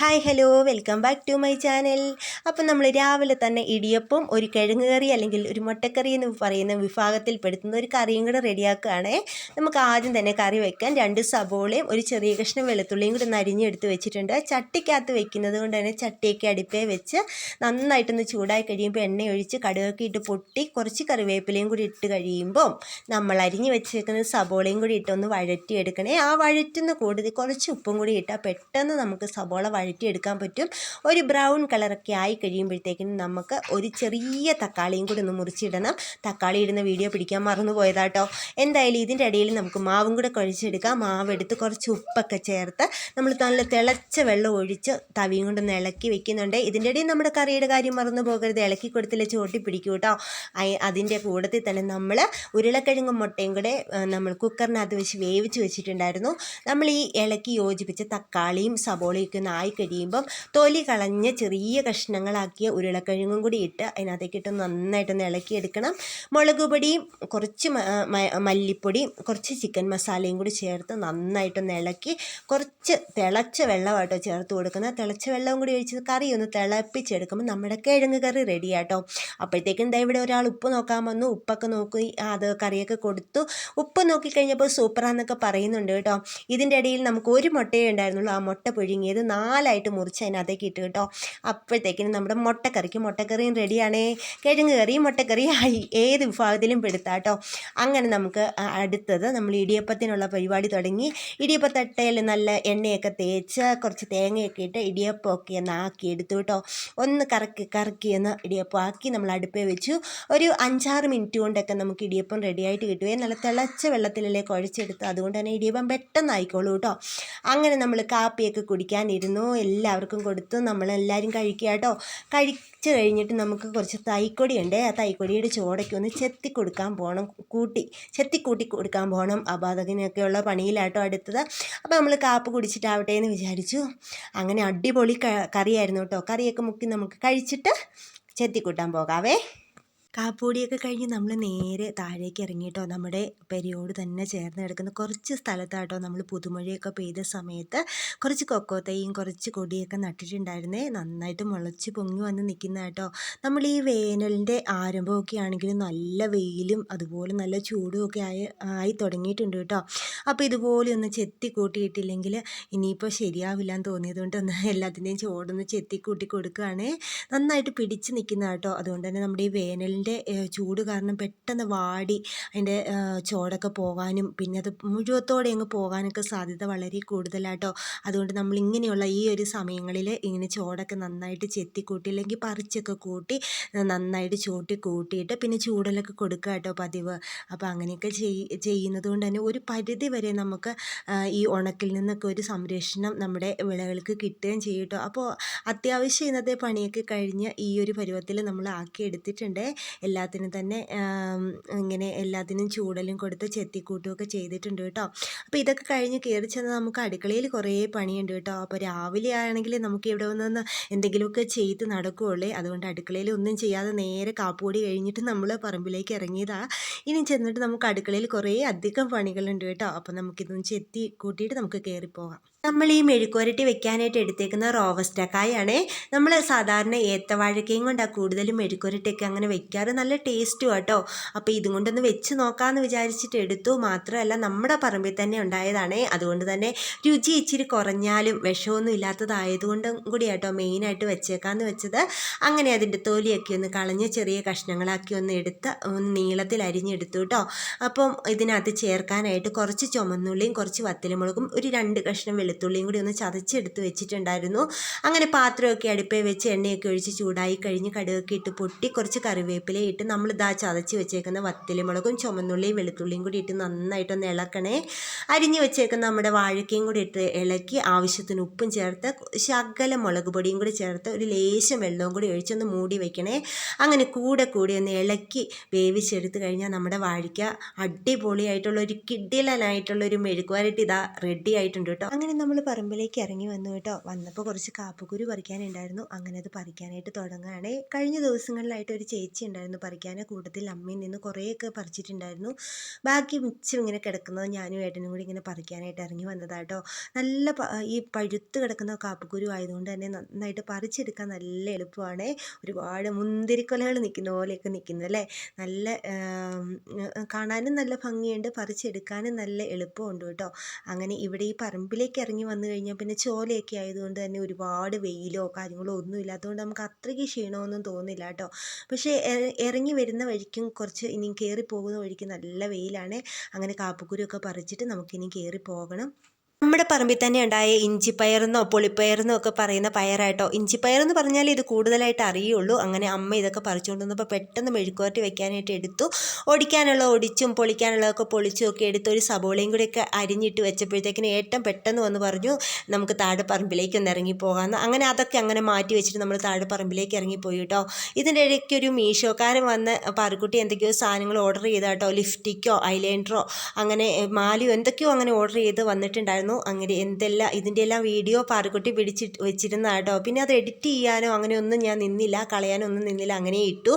Hi hello welcome back to my channel. അപ്പം നമ്മൾ രാവിലെ തന്നെ ഇടിയപ്പം ഒരു കിഴങ്ങ് കറി അല്ലെങ്കിൽ ഒരു മുട്ടക്കറി എന്ന് പറയുന്ന വിഭാഗത്തിൽ പെടുത്തുന്ന ഒരു കറിയും കൂടെ റെഡിയാക്കുകയാണേ. നമുക്ക് ആദ്യം തന്നെ കറി വെക്കാൻ രണ്ട് സബോളയും ഒരു ചെറിയ കഷ്ണം വെളുത്തുള്ളിയും കൂടെ ഒന്ന് അരിഞ്ഞെടുത്ത് വെച്ചിട്ടുണ്ട്. ചട്ടിക്കകത്ത് വെക്കുന്നത് കൊണ്ട് തന്നെ ചട്ടിയൊക്കെ അടുപ്പേ വെച്ച് നന്നായിട്ടൊന്ന് ചൂടായി കഴിയുമ്പോൾ എണ്ണ ഒഴിച്ച് കടുകൊക്കെ ഇട്ട് പൊട്ടി കുറച്ച് കറിവേപ്പിലയും കൂടി ഇട്ട് കഴിയുമ്പോൾ നമ്മൾ അരിഞ്ഞ് വെച്ചേക്കുന്ന സബോളയും കൂടി ഇട്ടൊന്ന് വഴറ്റിയെടുക്കണേ. ആ വഴറ്റുന്ന കൂടുതൽ കുറച്ച് ഉപ്പും കൂടി ഇട്ടാൽ പെട്ടെന്ന് നമുക്ക് സബോള വഴറ്റിയെടുക്കാൻ പറ്റും. ഒരു ബ്രൗൺ കളറൊക്കെ ആയി കഴിയുമ്പോഴത്തേക്കും നമുക്ക് ഒരു ചെറിയ തക്കാളിയും കൂടി ഒന്ന് മുറിച്ചിടണം. തക്കാളി ഇടുന്ന വീഡിയോ പിടിക്കാൻ മറന്നു പോയതാട്ടോ എന്തായാലും ഇതിന്റെ ഇടയിൽ നമുക്ക് മാവും കൂടെ കുഴച്ചെടുക്കാം. മാവ് എടുത്ത് കുറച്ച് ഉപ്പൊക്കെ ചേർത്ത് നമ്മൾ നല്ല തിളച്ച വെള്ളം ഒഴിച്ച് തവിയും കൊണ്ടൊന്ന് ഇളക്കി വെക്കുന്നുണ്ട്. ഇതിന്റെ ഇടയിൽ നമ്മുടെ കറിയുടെ കാര്യം മറന്നു പോകരുത്. ഇളക്കി കൊടുത്തില്ല ചോട്ടി പിടിക്കും കേട്ടോ അതിന്റെ കൂടത്തിൽ തന്നെ നമ്മൾ ഉരുളക്കിഴങ്ങും മുട്ടയും കൂടെ നമ്മൾ കുക്കറിനകത്ത് വെച്ച് വേവിച്ച് വെച്ചിട്ടുണ്ടായിരുന്നു. നമ്മൾ ഈ ഇളക്കി യോജിപ്പിച്ച തക്കാളിയും സബോളയൊക്കെ ഒന്ന് ആയി കഴിയുമ്പം തൊലി കളഞ്ഞ ചെറിയ കഷ്ണങ്ങളാക്കിയ ഉരുളക്കിഴങ്ങും കൂടി ഇട്ട് അതിനകത്തേക്കിട്ട് നന്നായിട്ടൊന്ന് ഇളക്കിയെടുക്കണം. മുളക് പൊടിയും കുറച്ച് മല്ലിപ്പൊടിയും കുറച്ച് ചിക്കൻ മസാലയും കൂടി ചേർത്ത് നന്നായിട്ടൊന്ന് ഇളക്കി കുറച്ച് തിളച്ച വെള്ളമായിട്ടോ ചേർത്ത് കൊടുക്കുന്നത്. തിളച്ച വെള്ളവും കൂടി ഒഴിച്ച് കറി ഒന്ന് തിളപ്പിച്ചെടുക്കുമ്പോൾ നമ്മുടെ കിഴങ്ങ് കറി റെഡി ആട്ടോ അപ്പോഴത്തേക്കും എന്താ ഇവിടെ ഒരാൾ ഉപ്പ് നോക്കാൻ വന്നു. ഉപ്പൊക്കെ നോക്കി അത് കറിയൊക്കെ കൊടുത്തു. ഉപ്പ് നോക്കിക്കഴിഞ്ഞപ്പോൾ സൂപ്പറാന്നൊക്കെ പറയുന്നുണ്ട് കേട്ടോ. ഇതിന്റെ ഇടയിൽ നമുക്ക് ഒരു മുട്ടയേ ഉണ്ടായിരുന്നുള്ളൂ. ആ മുട്ട പുഴുങ്ങിയത് നാലായിട്ട് മുറിച്ച് അതിനകത്തേക്ക് ഇട്ട് കേട്ടോ. അപ്പോഴത്തേക്കിനും നമ്മുടെ മുട്ടക്കറിക്ക് മുട്ടക്കറിയും റെഡിയാണേ. കിഴങ്ങ് കറിയും മുട്ടക്കറിയും ആയി. ഏത് വിഭാഗത്തിലും പെടുത്താം കേട്ടോ. അങ്ങനെ നമുക്ക് അടുത്തത് നമ്മൾ ഇടിയപ്പത്തിനുള്ള പരിപാടി തുടങ്ങി. ഇടിയപ്പത്തട്ടയിൽ നല്ല എണ്ണയൊക്കെ തേച്ച് കുറച്ച് തേങ്ങയൊക്കെ ഇട്ട് ഇടിയപ്പമൊക്കെ ഒന്ന് ആക്കി എടുത്തു കേട്ടോ. ഒന്ന് കറക്കി കറക്കി ഒന്ന് ഇടിയപ്പം ആക്കി നമ്മൾ അടുപ്പേ വെച്ചു. ഒരു അഞ്ചാറ് മിനിറ്റ് കൊണ്ടൊക്കെ നമുക്ക് ഇടിയപ്പം റെഡിയായിട്ട് കിട്ടുകയും നല്ല തിളച്ച വെള്ളത്തിലല്ലേ കുഴച്ചെടുത്ത് അതുകൊണ്ട് തന്നെ ഇടിയപ്പം പെട്ടെന്ന് ആയിക്കോളൂ കേട്ടോ. അങ്ങനെ നമ്മൾ കാപ്പിയൊക്കെ കുടിക്കാനിരുന്നു. എല്ലാവർക്കും കൊടുത്തു. നമ്മളെല്ലാവരും കഴിക്കുക കേട്ടോ. കഴിച്ചു കഴിഞ്ഞിട്ട് നമുക്ക് കുറച്ച് തൈക്കൊടി ഉണ്ട്. ആ തൈക്കൊടിയുടെ ചോടയ്ക്ക് ഒന്ന് ചെത്തി കൊടുക്കാൻ പോകണം കൂട്ടി ചെത്തി കൂട്ടി കൊടുക്കാൻ പോകണം അപാതകനൊക്കെയുള്ള പണിയിലാട്ടോ അടുത്തത്. അപ്പോൾ നമ്മൾ കാപ്പ് കുടിച്ചിട്ടാവട്ടെ എന്ന് വിചാരിച്ചു. അങ്ങനെ അടിപൊളി കറിയായിരുന്നു കേട്ടോ. കറിയൊക്കെ മുക്കി നമുക്ക് കഴിച്ചിട്ട് ചെത്തി കൂട്ടാൻ പോകാവേ. കാപ്പൂടിയൊക്കെ കഴിഞ്ഞ് നമ്മൾ നേരെ താഴേക്ക് ഇറങ്ങിയിട്ടോ നമ്മുടെ പെരിയോട് തന്നെ ചേർന്ന് കിടക്കുന്ന കുറച്ച് സ്ഥലത്താട്ടോ നമ്മൾ പുതുമഴയൊക്കെ പെയ്ത സമയത്ത് കുറച്ച് കൊക്കോത്തയും കുറച്ച് കൊടിയൊക്കെ നട്ടിട്ടുണ്ടായിരുന്നേ. നന്നായിട്ട് മുളച്ച് പൊങ്ങി വന്ന് നിൽക്കുന്ന കേട്ടോ നമ്മൾ ഈ വേനലിന്റെ ആരംഭമൊക്കെ ആണെങ്കിലും നല്ല വെയിലും അതുപോലെ നല്ല ചൂടും ഒക്കെ ആയി ആയി തുടങ്ങിയിട്ടുണ്ട് കേട്ടോ. അപ്പോൾ ഇതുപോലെ ഒന്ന് ചെത്തി കൂട്ടിയിട്ടില്ലെങ്കിൽ ഇനിയിപ്പോൾ ശരിയാവില്ല എന്ന് തോന്നിയതുകൊണ്ട് ഒന്ന് എല്ലാത്തിന്റെയും ചോടൊന്ന് ചെത്തി കൂട്ടി കൊടുക്കുകയാണേ. നന്നായിട്ട് പിടിച്ച് നിൽക്കുന്ന കേട്ടോ അതുകൊണ്ട് തന്നെ നമ്മുടെ ഈ വേനലിന്റെ അതിന്റെ ചൂട് കാരണം പെട്ടെന്ന് വാടി അതിന്റെ ചോടൊക്കെ പോകാനും പിന്നെ അത് മുഴുവത്തോടെ അങ്ങ് പോകാനൊക്കെ സാധ്യത വളരെ കൂടുതലാട്ടോ. അതുകൊണ്ട് നമ്മൾ ഇങ്ങനെയുള്ള ഈ ഒരു സമയങ്ങളിൽ ഇങ്ങനെ ചോടൊക്കെ നന്നായിട്ട് ചെത്തി കൂട്ടി അല്ലെങ്കിൽ പറിച്ചൊക്കെ കൂട്ടി നന്നായിട്ട് ചോട്ടി കൂട്ടിയിട്ട് പിന്നെ ചൂടലൊക്കെ കൊടുക്കുക കേട്ടോ പതിവ്. അപ്പോൾ അങ്ങനെയൊക്കെ ചെയ് ചെയ്യുന്നത് കൊണ്ട് തന്നെ ഒരു പരിധി വരെ നമുക്ക് ഈ ഉണക്കിൽ നിന്നൊക്കെ ഒരു സംരക്ഷണം നമ്മുടെ വിളകൾക്ക് കിട്ടുകയും ചെയ്യും കേട്ടോ. അപ്പോൾ അത്യാവശ്യം ഇന്നത്തെ പണിയൊക്കെ കഴിഞ്ഞ് ഈ ഒരു പരുവത്തിൽ നമ്മൾ ആക്കി എടുത്തിട്ടുണ്ട് എല്ലാത്തിനും തന്നെ ഇങ്ങനെ എല്ലാത്തിനും ചൂടലും കൊടുത്ത് ചെത്തിക്കൂട്ടുമൊക്കെ ചെയ്തിട്ടുണ്ട് കേട്ടോ. അപ്പോൾ ഇതൊക്കെ കഴിഞ്ഞ് കയറി ചെന്ന് നമുക്ക് അടുക്കളയിൽ കുറേ പണിയുണ്ട് കേട്ടോ. അപ്പോൾ രാവിലെ ആണെങ്കിൽ നമുക്ക് ഇവിടെ വന്ന് എന്തെങ്കിലുമൊക്കെ ചെയ്ത് നടക്കുകയുള്ളേ അതുകൊണ്ട് അടുക്കളയിൽ ഒന്നും ചെയ്യാതെ നേരെ കാപ്പുപൊടി കഴിഞ്ഞിട്ട് നമ്മൾ പറമ്പിലേക്ക് ഇറങ്ങിയതാണ് ഇനി ചെന്നിട്ട് നമുക്ക് അടുക്കളയിൽ കുറേ അധികം പണികളുണ്ട് കേട്ടോ. അപ്പോൾ നമുക്കിതൊന്ന് ചെത്തി കൂട്ടിയിട്ട് നമുക്ക് കയറിപ്പോകാം നമ്മൾ ഈ മെഴുക്കുവരട്ടി വെക്കാനായിട്ട് എടുത്തേക്കുന്ന റോവസ്റ്റക്കായാണേ. നമ്മൾ സാധാരണ ഏത്തവാഴക്കയും കൊണ്ടാണ് കൂടുതലും മെഴുക്കുവരട്ടിയൊക്കെ അങ്ങനെ വെക്കാറ് നല്ല ടേസ്റ്റും കേട്ടോ അപ്പോൾ ഇതും കൊണ്ടൊന്ന് വെച്ച് നോക്കാമെന്ന് വിചാരിച്ചിട്ട് എടുത്തു. മാത്രമല്ല നമ്മുടെ പറമ്പിൽ തന്നെ ഉണ്ടായതാണേ. അതുകൊണ്ട് തന്നെ രുചി ഇച്ചിരി കുറഞ്ഞാലും വിഷമൊന്നും ഇല്ലാത്തതായതുകൊണ്ടും കൂടി കേട്ടോ മെയിനായിട്ട് വെച്ചേക്കാമെന്ന് വെച്ചത്. അങ്ങനെ അതിന്റെ തോലിയൊക്കെ ഒന്ന് കളഞ്ഞ് ചെറിയ കഷ്ണങ്ങളാക്കി ഒന്ന് എടുത്ത് ഒന്ന് നീളത്തിൽ അരിഞ്ഞെടുത്തു കേട്ടോ അപ്പം ഇതിനകത്ത് ചേർക്കാനായിട്ട് കുറച്ച് ചുമന്നുള്ളിയും കുറച്ച് വത്തലുമുളകും ഒരു രണ്ട് കഷ്ണം വെളുത്തുള്ളിയും കൂടി ഒന്ന് ചതച്ചെടുത്ത് വെച്ചിട്ടുണ്ടായിരുന്നു. അങ്ങനെ പാത്രമൊക്കെ അടുപ്പേ വെച്ച് എണ്ണയൊക്കെ ഒഴിച്ച് ചൂടായി കഴിഞ്ഞ് കടുകൊക്കെ ഇട്ട് പൊട്ടി കുറച്ച് കറിവേപ്പില ഇട്ട് നമ്മൾ ഇതാ ചതച്ച് വെച്ചേക്കുന്ന വത്തലിമുളകും ചുമന്നുള്ളിയും വെളുത്തുള്ളിയും കൂടി ഇട്ട് നന്നായിട്ടൊന്ന് ഇളക്കണേ. അരിഞ്ഞ് വെച്ചേക്കുന്ന നമ്മുടെ വാഴക്കയും കൂടി ഇട്ട് ഇളക്കി ആവശ്യത്തിന് ഉപ്പും ചേർത്ത് ശകല മുളക് പൊടിയും കൂടി ചേർത്ത് ഒരു ലേശം വെള്ളവും കൂടി ഒഴിച്ചൊന്ന് മൂടി വെക്കണേ. അങ്ങനെ കൂടെ കൂടി ഒന്ന് ഇളക്കി വേവിച്ചെടുത്ത് കഴിഞ്ഞാൽ നമ്മുടെ വാഴയ്ക്ക അടിപൊളിയായിട്ടുള്ള ഒരു കിഡിലനായിട്ടുള്ള ഒരു മെഴുക്കുവരട്ടി ഇതാ റെഡി ആയിട്ടുണ്ട് കേട്ടോ. അങ്ങനെ നമ്മൾ പറമ്പിലേക്ക് ഇറങ്ങി വന്നു കേട്ടോ. വന്നപ്പോൾ കുറച്ച് കാപ്പക്കുരു പറിക്കാനുണ്ടായിരുന്നു. അങ്ങനെ അത് പറിക്കാനായിട്ട് തുടങ്ങുകയാണ്. കഴിഞ്ഞ ദിവസങ്ങളിലായിട്ട് ഒരു ചേച്ചി ഉണ്ടായിരുന്നു. പറിക്കാൻ കൂട്ടത്തിൽ അമ്മയിൽ നിന്ന് കുറേയൊക്കെ പറിച്ചിട്ടുണ്ടായിരുന്നു. ബാക്കി മിച്ചം ഇങ്ങനെ കിടക്കുന്നത് ഞാനും ഏട്ടനും കൂടി ഇങ്ങനെ പറിക്കാനായിട്ട് ഇറങ്ങി വന്നതാട്ടോ. നല്ല ഈ പഴുത്ത് കിടക്കുന്ന കാപ്പക്കുരു ആയതുകൊണ്ട് തന്നെ നന്നായിട്ട് പറിച്ചെടുക്കാൻ നല്ല എളുപ്പമാണ്. ഒരുപാട് മുന്തിരിക്കൊലകൾ നിൽക്കുന്ന പോലെയൊക്കെ നിൽക്കുന്നു അല്ലേ? നല്ല കാണാനും നല്ല ഭംഗിയുണ്ട്. പറിച്ചെടുക്കാനും നല്ല എളുപ്പമുണ്ട് കേട്ടോ. അങ്ങനെ ഇവിടെ ഈ പറമ്പിലേക്ക് ഇറങ്ങി വന്നു കഴിഞ്ഞാൽ പിന്നെ ചോലയൊക്കെ ആയതുകൊണ്ട് തന്നെ ഒരുപാട് വെയിലോ കാര്യങ്ങളോ ഒന്നും ഇല്ലാത്തതുകൊണ്ട് നമുക്ക് അത്രയ്ക്ക് ക്ഷീണമൊന്നും തോന്നില്ല കേട്ടോ. പക്ഷേ ഇറങ്ങി വരുന്ന വഴിക്കും കുറച്ച് ഇനിയും കയറി പോകുന്ന വഴിക്കും നല്ല വെയിലാണ്. അങ്ങനെ കാപ്പക്കുരുവൊക്കെ പറിച്ചിട്ട് നമുക്കിനി കയറി പോകണം. നമ്മുടെ പറമ്പിൽ തന്നെ ഉണ്ടായ ഇഞ്ചിപ്പയറെന്നോ പൊളിപ്പയറെന്നോ ഒക്കെ പറയുന്ന പയറായിട്ടോ. ഇഞ്ചിപ്പയറെന്ന് പറഞ്ഞാൽ ഇത് കൂടുതലായിട്ട് അറിയുള്ളൂ. അങ്ങനെ അമ്മ ഇതൊക്കെ പറിച്ചുകൊണ്ട് വന്നപ്പോൾ പെട്ടെന്ന് മെഴുക്കുവരട്ടി വെക്കാനായിട്ട് എടുത്തു. ഒടിക്കാനുള്ള ഒടിച്ചും പൊളിക്കാനുള്ളതൊക്കെ പൊളിച്ചും ഒക്കെ എടുത്ത് ഒരു സബോളയും കൂടെയൊക്കെ അരിഞ്ഞിട്ട് വെച്ചപ്പോഴത്തേക്കിന് ഏറ്റവും പെട്ടെന്ന് വന്ന് പറഞ്ഞു നമുക്ക് താഴെ പറമ്പിലേക്ക് ഒന്ന് ഇറങ്ങി പോകാമെന്ന് അങ്ങനെ അതൊക്കെ അങ്ങനെ മാറ്റി വെച്ചിട്ട് നമ്മൾ താഴെ പറമ്പിലേക്ക് ഇറങ്ങിപ്പോയി കേട്ടോ. ഇതിന്റെ ഇടയ്ക്ക് ഒരു മീഷോക്കാരൻ വന്ന് പാറക്കുട്ടി എന്തൊക്കെയോ സാധനങ്ങൾ ഓർഡർ ചെയ്താട്ടോ? ലിഫ്റ്റിക്കോ ഐലൈനറോ? അങ്ങനെ മാലിയോ എന്തൊക്കെയോ അങ്ങനെ ഓർഡർ ചെയ്ത് വന്നിട്ടുണ്ടായിരുന്നു. അങ്ങനെ എന്തെല്ലാം ഇതിന്റെ എല്ലാം വീഡിയോ പാറക്കുട്ടി പിടിച്ച് വെച്ചിരുന്ന കേട്ടോ പിന്നെ അത് എഡിറ്റ് ചെയ്യാനോ അങ്ങനെയൊന്നും ഞാൻ നിന്നില്ല കളയാനോ ഒന്നും നിന്നില്ല അങ്ങനെ ഇട്ടു.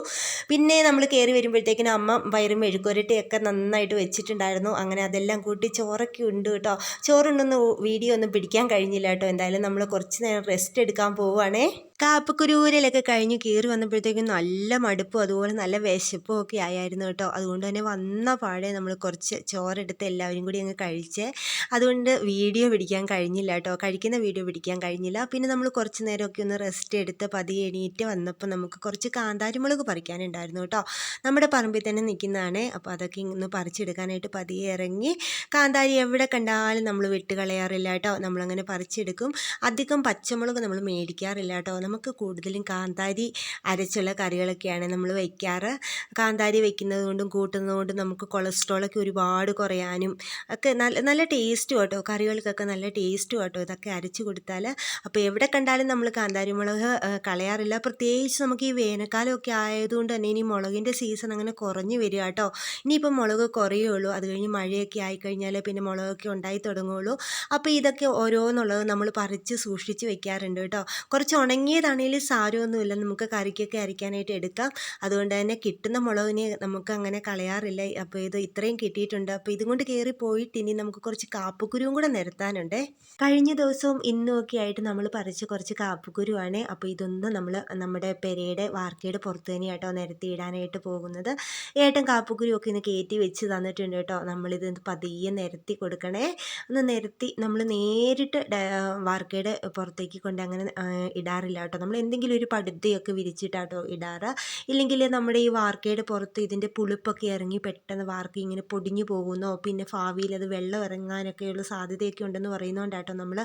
പിന്നെ നമ്മൾ കയറി വരുമ്പോഴത്തേക്കിനും അമ്മ വയറും മെഴുക്കുരട്ടിയൊക്കെ നന്നായിട്ട് വെച്ചിട്ടുണ്ടായിരുന്നു. അങ്ങനെ അതെല്ലാം കൂട്ടി ചോറൊക്കെ ഉണ്ട് കേട്ടോ. ചോറുണ്ടൊന്നും വീഡിയോ ഒന്നും പിടിക്കാൻ കഴിഞ്ഞില്ല കേട്ടോ. എന്തായാലും നമ്മൾ കുറച്ച് നേരം റെസ്റ്റ് എടുക്കാൻ പോവുകയാണേ കാപ്പക്കുരൂരലൊക്കെ കഴിഞ്ഞ് കയറി വന്നപ്പോഴത്തേക്കും നല്ല മടുപ്പും അതുപോലെ നല്ല വിശപ്പും ഒക്കെ ആയായിരുന്നു കേട്ടോ. അതുകൊണ്ട് തന്നെ വന്ന പാടെ നമ്മൾ കുറച്ച് ചോറെടുത്ത് എല്ലാവരും കൂടി അങ്ങ് കഴിച്ച്. അതുകൊണ്ട് വീഡിയോ പിടിക്കാൻ കഴിഞ്ഞില്ല കേട്ടോ. കഴിക്കുന്ന വീഡിയോ പിടിക്കാൻ കഴിഞ്ഞില്ല. പിന്നെ നമ്മൾ കുറച്ച് നേരമൊക്കെ ഒന്ന് റെസ്റ്റ് എടുത്ത് പതിയെ എണീറ്റ് വന്നപ്പോൾ നമുക്ക് കുറച്ച് കാന്താരിമുളക് പറിക്കാനുണ്ടായിരുന്നു കേട്ടോ. നമ്മുടെ പറമ്പിൽ തന്നെ നിൽക്കുന്നതാണ് അപ്പോൾ അതൊക്കെ ഒന്ന് പറിച്ചെടുക്കാനായിട്ട് പതിയെ ഇറങ്ങി കാന്താരി എവിടെ കണ്ടാലും നമ്മൾ വിട്ട് കളയാറില്ല കേട്ടോ. നമ്മളങ്ങനെ പറിച്ചെടുക്കും. അധികം പച്ചമുളക് നമ്മൾ മേടിക്കാറില്ല കേട്ടോ. നമുക്ക് കൂടുതലും കാന്താരി അരച്ചുള്ള കറികളൊക്കെയാണ് നമ്മൾ വയ്ക്കാറ്. കാന്താരി വയ്ക്കുന്നത് കൊണ്ടും കൂട്ടുന്നത് കൊണ്ടും നമുക്ക് കൊളസ്ട്രോളൊക്കെ ഒരുപാട് കുറയാനും ഒക്കെ നല്ല നല്ല ടേസ്റ്റും കേട്ടോ. കറികൾക്കൊക്കെ നല്ല ടേസ്റ്റും കേട്ടോ ഇതൊക്കെ അരച്ച് കൊടുത്താൽ അപ്പോൾ എവിടെ കണ്ടാലും നമ്മൾ കാന്താരി മുളക് കളയാറില്ല. പ്രത്യേകിച്ച് നമുക്ക് ഈ വേനൽക്കാലമൊക്കെ ആയതുകൊണ്ട് തന്നെ ഇനി മുളകിന്റെ സീസൺ അങ്ങനെ കുറഞ്ഞു വരിക കേട്ടോ. ഇനിയിപ്പോൾ മുളക് കുറയുള്ളൂ. അത് കഴിഞ്ഞ് മഴയൊക്കെ ആയിക്കഴിഞ്ഞാൽ പിന്നെ മുളകൊക്കെ ഉണ്ടായി തുടങ്ങുള്ളൂ. അപ്പോൾ ഇതൊക്കെ ഓരോന്നുള്ളത് നമ്മൾ പറിച്ച് സൂക്ഷിച്ച് വെക്കാറുണ്ട് കേട്ടോ. കുറച്ച് ഉണങ്ങിയ ഏതാണേലും സാരമൊന്നുമില്ല. നമുക്ക് കറിക്കൊക്കെ അരയ്ക്കാനായിട്ട് എടുക്കാം. അതുകൊണ്ട് തന്നെ കിട്ടുന്ന മുളകിനെ നമുക്ക് അങ്ങനെ കളയാറില്ല. അപ്പോൾ ഇത് ഇത്രയും കിട്ടിയിട്ടുണ്ട്. അപ്പോൾ ഇതും കൊണ്ട് കയറി പോയിട്ട് ഇനി നമുക്ക് കുറച്ച് കാപ്പുക്കുരുവും കൂടെ നിരത്താനുണ്ട്. കഴിഞ്ഞ ദിവസവും ഇന്നും ഒക്കെ ആയിട്ട് നമ്മൾ പറിച്ച് കുറച്ച് കാപ്പുക്കുരുവാണ്. അപ്പോൾ ഇതൊന്നും നമ്മൾ നമ്മുടെ പെരയുടെ വാർക്കയുടെ പുറത്ത് തന്നെയാട്ടോ നിരത്തിയിടാനായിട്ട് പോകുന്നത്. ഏട്ടൻ കാപ്പുക്കുരു ഒക്കെ ഇന്ന് കയറ്റി വെച്ച് തന്നിട്ടുണ്ട് കേട്ടോ നമ്മളിത് പതിയെ നിരത്തി കൊടുക്കണേ. ഒന്ന് നിരത്തി നമ്മൾ നേരിട്ട് വാർക്കയുടെ പുറത്തേക്ക് കൊണ്ട് അങ്ങനെ ഇടാറില്ല കേട്ടോ. നമ്മൾ എന്തെങ്കിലും ഒരു പടുതയൊക്കെ വിരിച്ചിട്ടാട്ടോ ഇടാറ്. ഇല്ലെങ്കിൽ നമ്മുടെ ഈ വാർക്കയുടെ പുറത്ത് ഇതിന്റെ പുളിപ്പൊക്കെ ഇറങ്ങി പെട്ടെന്ന് വാർക്ക ഇങ്ങനെ പൊടിഞ്ഞു പോകുന്നോ പിന്നെ ഭാവിയിൽ അത് വെള്ളം ഇറങ്ങാനൊക്കെയുള്ള സാധ്യതയൊക്കെ ഉണ്ടെന്ന് പറയുന്നതുകൊണ്ടാട്ടോ നമ്മൾ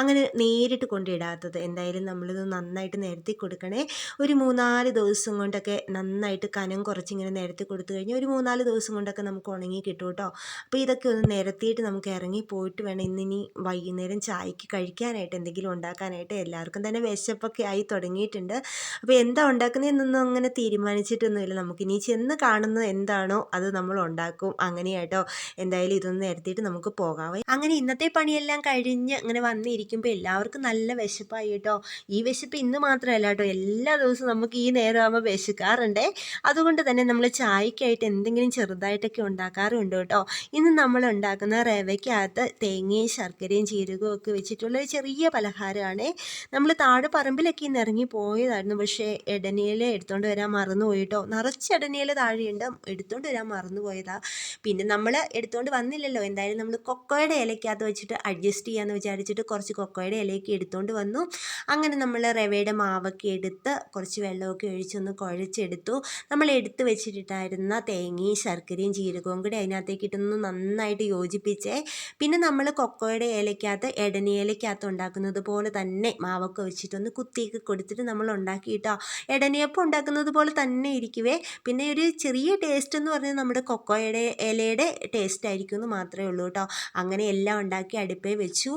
അങ്ങനെ നേരിട്ട് കൊണ്ടിടാത്തത് എന്തായാലും നമ്മളിത് നന്നായിട്ട് നിരത്തി കൊടുക്കണേ. ഒരു മൂന്നാൽ ദിവസം കൊണ്ടൊക്കെ നന്നായിട്ട് കനം കുറച്ചിങ്ങനെ നിരത്തി കൊടുത്തു കഴിഞ്ഞാൽ ഒരു മൂന്നാൽ ദിവസം കൊണ്ടൊക്കെ നമുക്ക് ഉണങ്ങി കിട്ടും കേട്ടോ. അപ്പോൾ ഇതൊക്കെ ഒന്ന് നിരത്തിയിട്ട് നമുക്ക് ഇറങ്ങി പോയിട്ട് വേണം ഇന്നിനി വൈകുന്നേരം ചായക്ക് കഴിക്കാനായിട്ട് എന്തെങ്കിലും ഉണ്ടാക്കാനായിട്ട് എല്ലാവർക്കും തന്നെ വിശപ്പൊക്കെ ആയി തുടങ്ങിയിട്ടുണ്ട്. അപ്പോൾ എന്താ ഉണ്ടാക്കുന്നതെന്നൊന്നും അങ്ങനെ തീരുമാനിച്ചിട്ടൊന്നുമില്ല. നമുക്കിനി ചെന്ന് കാണുന്നത് എന്താണോ അത് നമ്മൾ ഉണ്ടാക്കും. അങ്ങനെയാട്ടോ. എന്തായാലും ഇതൊന്ന് നിരത്തിയിട്ട് നമുക്ക് പോകാം അങ്ങനെ ഇന്നത്തെ പണിയെല്ലാം കഴിഞ്ഞ് അങ്ങനെ വന്നിരിക്കുമ്പോൾ എല്ലാവർക്കും നല്ല വിശപ്പായി കേട്ടോ. ഈ വിശപ്പ് ഇന്ന് മാത്രമല്ല കേട്ടോ. എല്ലാ ദിവസവും നമുക്ക് ഈ നേരമാകുമ്പോൾ വിശക്കാറുണ്ടേ. അതുകൊണ്ട് തന്നെ നമ്മൾ ചായക്കായിട്ട് എന്തെങ്കിലും ചെറുതായിട്ടൊക്കെ ഉണ്ടാക്കാറുണ്ട് കേട്ടോ. ഇന്ന് നമ്മൾ ഉണ്ടാക്കുന്ന റവയ്ക്കകത്ത് തേങ്ങയും ശർക്കരയും ജീരകവും ഒക്കെ വെച്ചിട്ടുള്ള ഒരു ചെറിയ പലഹാരമാണ്. നമ്മൾ താഴെ പറമ്പിലൊക്കെ ഇന്ന് ഇറങ്ങി പോയതായിരുന്നു. പക്ഷേ ഇടനീല എടുത്തുകൊണ്ട് വരാൻ മറന്നു പോയിട്ടോ. നിറച്ച് ഇടനീല താഴെയുണ്ട്. എടുത്തുകൊണ്ട് വരാൻ മറന്നു പോയതാ. പിന്നെ നമ്മൾ എടുത്തുകൊണ്ട് വന്നില്ലല്ലോ. എന്തായാലും നമ്മൾ കൊക്കോയുടെ ഇലയ്ക്കകത്ത് വെച്ചിട്ട് അഡ്ജസ്റ്റ് ചെയ്യാമെന്ന് വിചാരിച്ചിട്ട് കുറച്ച് കൊക്കോയുടെ ഇലയൊക്കെ എടുത്തുകൊണ്ട് വന്നു. അങ്ങനെ നമ്മൾ റവയുടെ മാവൊക്കെ എടുത്ത് കുറച്ച് വെള്ളമൊക്കെ ഒഴിച്ചൊന്ന് കുഴച്ചെടുത്തു. നമ്മൾ എടുത്ത് വെച്ചിട്ടിട്ടായിരുന്ന തേങ്ങയും ശർക്കരയും ജീരകവും കൂടി അതിനകത്തേക്ക് ഇട്ടൊന്ന് നന്നായിട്ട് യോജിപ്പിച്ചേ. പിന്നെ നമ്മൾ കൊക്കോയുടെ ഇലയ്ക്കകത്ത് ഇടനിയിലയ്ക്കകത്ത് ഉണ്ടാക്കുന്നത് പോലെ തന്നെ മാവൊക്കെ വെച്ചിട്ടൊന്ന് കുത്തി ടേസ്റ്റിയൊക്കെ കൊടുത്തിട്ട് നമ്മൾ ഉണ്ടാക്കി കേട്ടോ ഇടനയപ്പം ഉണ്ടാക്കുന്നത് പോലെ തന്നെ ഇരിക്കുവേ. പിന്നെ ഒരു ചെറിയ ടേസ്റ്റ് എന്ന് പറഞ്ഞാൽ നമ്മുടെ കൊക്കോയുടെ ഇലയുടെ ടേസ്റ്റ് ആയിരിക്കും എന്ന് മാത്രമേ ഉള്ളൂ കേട്ടോ അങ്ങനെ എല്ലാം ഉണ്ടാക്കി അടുപ്പേ വെച്ചു.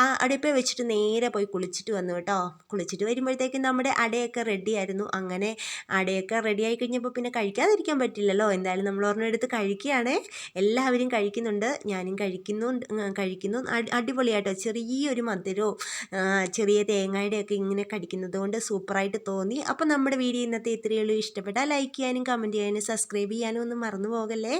ആ അടുപ്പേ വെച്ചിട്ട് നേരെ പോയി കുളിച്ചിട്ട് വന്നു കേട്ടോ കുളിച്ചിട്ട് വരുമ്പോഴത്തേക്കും നമ്മുടെ അടയൊക്കെ റെഡിയായിരുന്നു അങ്ങനെ അടയൊക്കെ റെഡി ആയി കഴിഞ്ഞപ്പോൾ പിന്നെ കഴിക്കാതിരിക്കാൻ പറ്റില്ലല്ലോ. എന്തായാലും നമ്മൾ ഓർമ്മയെടുത്ത് കഴിക്കുകയാണേ. എല്ലാവരും കഴിക്കുന്നുണ്ട്. ഞാനും കഴിക്കുന്നുണ്ട് കഴിക്കുന്നു. അടിപൊളിയായിട്ടോ ചെറിയൊരു മധുരവും ചെറിയ തേങ്ങയുടെ ഒക്കെ ഇങ്ങനെ കടിക്കുന്നത് കൊണ്ട് സൂപ്പറായിട്ട് തോന്നി. അപ്പോൾ നമ്മുടെ വീഡിയോ ഇന്നത്തെ ഇത്രയേ ഉള്ളൂ. ഇഷ്ടപ്പെട്ടാൽ ലൈക്ക് ചെയ്യാനും കമന്റ് ചെയ്യാനും സബ്സ്ക്രൈബ് ചെയ്യാനും ഒന്നും മറന്നു പോകല്ലേ?